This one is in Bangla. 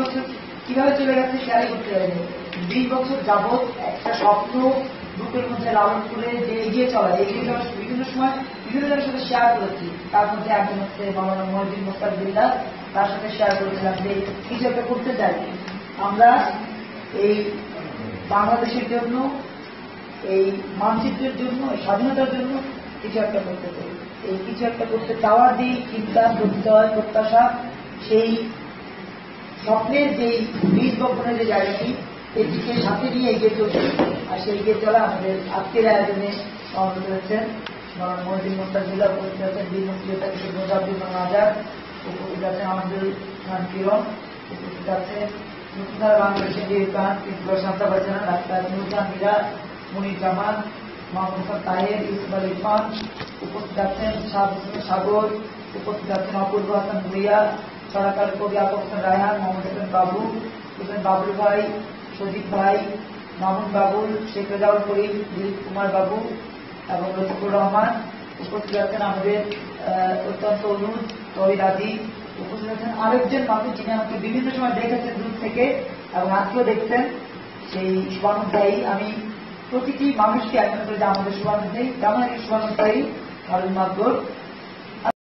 বছর কীভাবে চলে গেছে করতে পারেনি। বছর যাবৎ একটা স্বপ্ন মধ্যে লালন করে যে এগিয়ে চলা এগিয়ে চলার বিভিন্ন সময় বিভিন্ন জনের সাথে শেয়ার করেছি। তার মধ্যে একজন হচ্ছে মোস্তাক তার সাথে শেয়ার করেছিলাম যে করতে চাই, আমরা এই বাংলাদেশের জন্য, এই মানচিত্রের জন্য স্বাধীনতার জন্য কিছু একটা করতে চাই। এই কিছু একটা করতে চাওয়ার যে চিন্তা প্রত্যয় প্রত্যাশা, সেই স্বপ্নের যে বীজ বপনের যে জায়গাটি, এটিকে সাথে নিয়ে এগিয়ে চলছে। আর সেই এগিয়ে চলা আমাদের আজকের আয়োজনে সমাবেত হয়েছেন মহিদিন মোস্তাকিল্লা উপস্থিত আছেন বীর মুক্তিযোদ্ধা কিশোর মোজাবুল আজাদ, উপস্থিত আছেন আমাদের খান কিরণ, উপস্থিত আছেন মুক্তিধারা বাংলাদেশের যে প্রাণ কিন্তু শান্তা বাজানা ডাক্তার নুরজান মিরা মনির জামান হাসান তাহের ইউসুফ আল ইরফান উপস্থিত আছেন সাগর উপস্থিত আছেন অপূর্ব হাসান ভুইয়া, সরাকার কবি হাসান রায়হান, মোহাম্মদ হাসান বাবু, হোসেন বাবুল ভাই সজিব ভাই, মামুন বাবুল, শেখ রেজাউল করিম, দিলীপ কুমার বাবু এবং রফিকুর রহমান। উপস্থিত আছেন আমাদের অত্যন্ত অনুজ, তহিদ আদি। উপস্থিত আছেন আরেকজন মানুষ যিনি আমাকে বিভিন্ন সময় দেখেছেন দূর থেকে এবং আজকেও দেখছেন। সেই শুভানুধ্যায়ী আমি প্রতিটি মানুষকে একমাত্র যে আমাদের শুভানুধ্যায়ী জামানের শুভানুধ্যায়ী ভারত মাকবর